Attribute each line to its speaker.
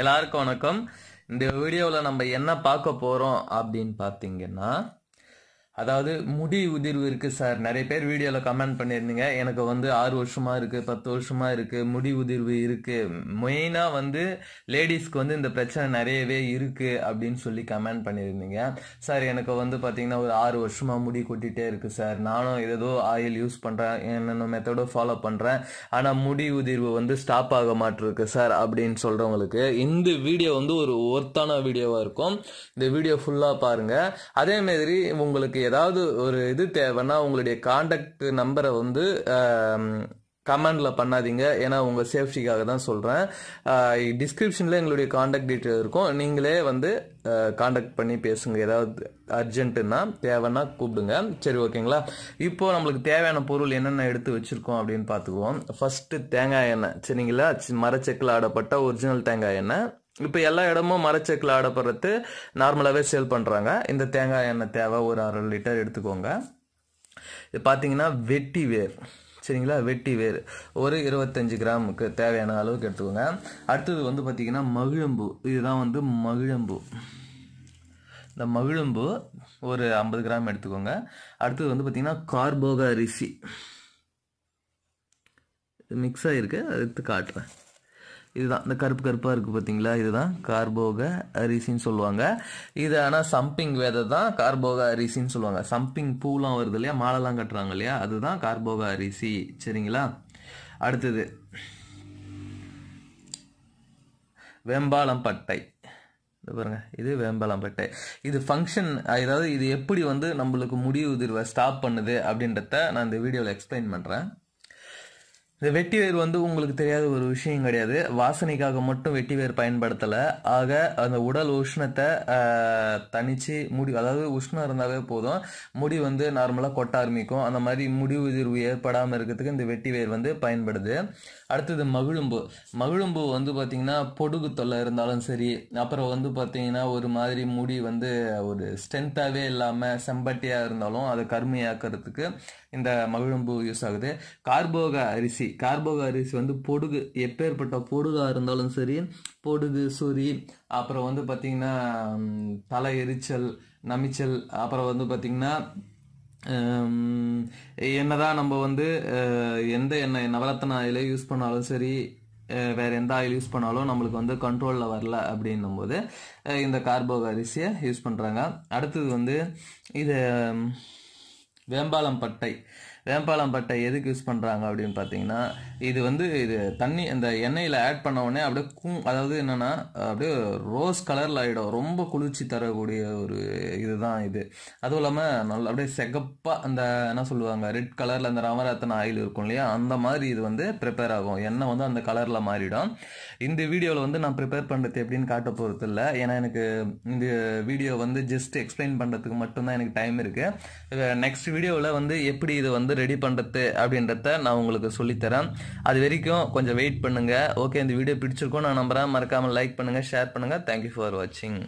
Speaker 1: எல்லாருக்கும் வணக்கம். இந்த வீடியோவில் நம்ம என்ன பார்க்க போகிறோம் அப்படின்னு பார்த்தீங்கன்னா அதாவது முடி உதிர்வு இருக்கு சார். நிறைய பேர் வீடியோவில் கமெண்ட் பண்ணியிருந்தீங்க. எனக்கு வந்து ஆறு வருஷமா இருக்கு பத்து வருஷமா இருக்கு முடி உதிர்வு இருக்கு. மெயினாக வந்து லேடிஸ்க்கு வந்து இந்த பிரச்சனை நிறையவே இருக்கு அப்படின்னு சொல்லி கமெண்ட் பண்ணியிருந்தீங்க. சார் எனக்கு வந்து பாத்தீங்கன்னா ஒரு ஆறு வருஷமா முடி கொட்டிட்டே இருக்கு சார். நானும் ஏதோ ஆயில் யூஸ் பண்ணுறேன் என்னென்ன மெத்தடோ ஃபாலோ பண்ணுறேன் ஆனால் முடி உதிர்வு வந்து ஸ்டாப் ஆக மாட்டிருக்கு சார் அப்படின்னு சொல்கிறவங்களுக்கு இந்த வீடியோ வந்து ஒரு ஒர்த்தான வீடியோவாக இருக்கும். இந்த வீடியோ ஃபுல்லாக பாருங்க. அதே மாதிரி உங்களுக்கு ஏதாவது ஒரு இது தேவைன்னா உங்களுடைய காண்டாக்ட் நம்பரை வந்து கமெண்டில் பண்ணாதீங்க. ஏன்னா உங்கள் சேஃப்டிக்காக தான் சொல்கிறேன் டிஸ்கிரிப்ஷனில் எங்களுடைய காண்டாக்ட் டீட்டெயில் இருக்கும். நீங்களே வந்து காண்டாக்ட் பண்ணி பேசுங்க. ஏதாவது அர்ஜென்ட்டுன்னா தேவைன்னா கூப்பிடுங்க. சரி ஓகேங்களா? இப்போது நம்மளுக்கு தேவையான பொருள் என்னென்ன எடுத்து வச்சுருக்கோம் அப்படின்னு பார்த்துக்குவோம். ஃபஸ்ட்டு தேங்காய் எண்ணெய். சரிங்களா? மரச்செக்கில் ஆடப்பட்ட ஒரிஜினல் தேங்காய் எண்ணெய். இப்போ எல்லா இடமும் மரச்செக்கில் ஆடப்படுறது நார்மலாகவே சேல் பண்ணுறாங்க இந்த தேங்காய் எண்ணெய் தேவை ஒரு அரை லிட்டர் எடுத்துக்கோங்க. இது பார்த்தீங்கன்னா வெட்டி வேர். சரிங்களா? வெட்டி வேர். ஒரு இருபத்தஞ்சு கிராமுக்கு தேவையான அளவுக்கு எடுத்துக்கோங்க. அடுத்தது வந்து பார்த்தீங்கன்னா மகிழம்பு. இதுதான் வந்து மகிழம்பு. இந்த மகிழம்பு ஒரு ஐம்பது கிராம் எடுத்துக்கோங்க. அடுத்தது வந்து பார்த்தீங்கன்னா கார்போக அரிசி. மிக்ஸ் ஆகிருக்கு அது எடுத்து காட்டுறேன். இதுதான். இந்த கருப்பு கருப்பாக இருக்குது பார்த்தீங்களா இதுதான். கார்போக அரிசின்னு சொல்லுவாங்க. இது ஆனால் சம்பிங் வெதை தான். கார்போக அரிசின்னு சொல்லுவாங்க. சம்பிங் பூலாம் வருது இல்லையா? மாலைலாம் கட்டுறாங்க இல்லையா? அதுதான் கார்போக அரிசி. சரிங்களா? அடுத்தது. வேம்பாலம் பட்டை இது பாருங்க. இது வேம்பலாம்பேட்டை இது ஃபங்க்ஷன் அதாவது இது எப்படி வந்து நம்மளுக்கு முடிவு உதிர்வை ஸ்டாப் பண்ணுது அப்படின்றத நான் இந்த வீடியோவில் எக்ஸ்பிளைன் பண்ணுறேன் இந்த வெட்டி வேர் வந்து உங்களுக்கு தெரியாத ஒரு விஷயம் கிடையாது. வாசனைக்காக மட்டும் வெட்டி வேர் பயன்படுத்தலை. ஆக அந்த உடல் உஷ்ணத்தை தனிச்சு முடி அதாவது உஷ்ணம் இருந்தாவே போதும். முடி வந்து நார்மலாக கொட்ட ஆரம்பிக்கும். அந்த மாதிரி முடி உதிர்வு ஏற்படாமல் இருக்கிறதுக்கு இந்த வெட்டி வேர் வந்து பயன்படுது. அடுத்தது மகிழும்பு. மகிழும்பு வந்து பார்த்திங்கன்னா பொடுகு தொல்லை இருந்தாலும் சரி அப்புறம் வந்து பார்த்திங்கன்னா ஒரு மாதிரி முடி வந்து ஒரு ஸ்ட்ரென்த்தாகவே இல்லாமல் செம்பட்டியாக இருந்தாலும் அதை கருமையாக்கிறதுக்கு இந்த மகிழும்பு யூஸ் ஆகுது. கார்போக அரிசி கார்போக அரிசி வந்து பொடுகு எப்பேற்பட்ட பொடுகாக இருந்தாலும் சரி பொடுகு சொறி அப்புறம் வந்து பார்த்திங்கன்னா தலை எரிச்சல் நமிச்சல் அப்புறம் வந்து பார்த்திங்கன்னா என்னதான் நம்ம வந்து எந்த எண்ணெய் நவரத்தன ஆயில யூஸ் பண்ணாலும் சரி வேற எந்த ஆயில் யூஸ் பண்ணாலும் நம்மளுக்கு வந்து கண்ட்ரோலில் வரல அப்படின்னும் போது இந்த கார்போக அரிசியை யூஸ் பண்ணுறாங்க அடுத்தது வந்து இது வேம்பாலம் பட்டை. வேம்பாலம் பட்டை எதுக்கு யூஸ் பண்ணுறாங்க அப்படின்னு பார்த்தீங்கன்னா இது வந்து இது தண்ணி அந்த எண்ணெயில் ஆட் பண்ண உடனே அப்படியே கூ அதாவது என்னென்னா அப்படியே ரோஸ் கலரில் ஆகிடும் ரொம்ப குளிர்ச்சி தரக்கூடிய ஒரு இதுதான் இது. அதுவும் இல்லாமல் நல்ல அப்படியே செகப்பாக அந்த என்ன சொல்லுவாங்க ரெட் கலரில் அந்த ரமரத்தன ஆயில் இருக்கும் இல்லையா? அந்த மாதிரி இது வந்து ப்ரிப்பேர் ஆகும். எண்ணெய் வந்து அந்த கலரில் மாறிடும். இந்த வீடியோவில் வந்து நான் ப்ரிப்பேர் பண்ணுறது எப்படின்னு காட்ட போகிறது இல்லை ஏன்னா எனக்கு இந்த வீடியோ வந்து ஜஸ்ட் எக்ஸ்பிளைன் பண்ணுறதுக்கு மட்டும்தான் எனக்கு டைம் இருக்குது நெக்ஸ்ட் வீடியோவில் வந்து எப்படி இது வந்து ரெடி பண்ணுறது அப்படின்றத நான் உங்களுக்கு சொல்லித்தரேன். அது வரைக்கும் கொஞ்சம் வெயிட் பண்ணுங்கள் ஓகே இந்த வீடியோ பிடிச்சிருக்கோம் நான் நம்புகிறேன் மறக்காமல் லைக் பண்ணுங்கள் ஷேர் பண்ணுங்கள் தேங்க்யூ ஃபார் வாட்சிங்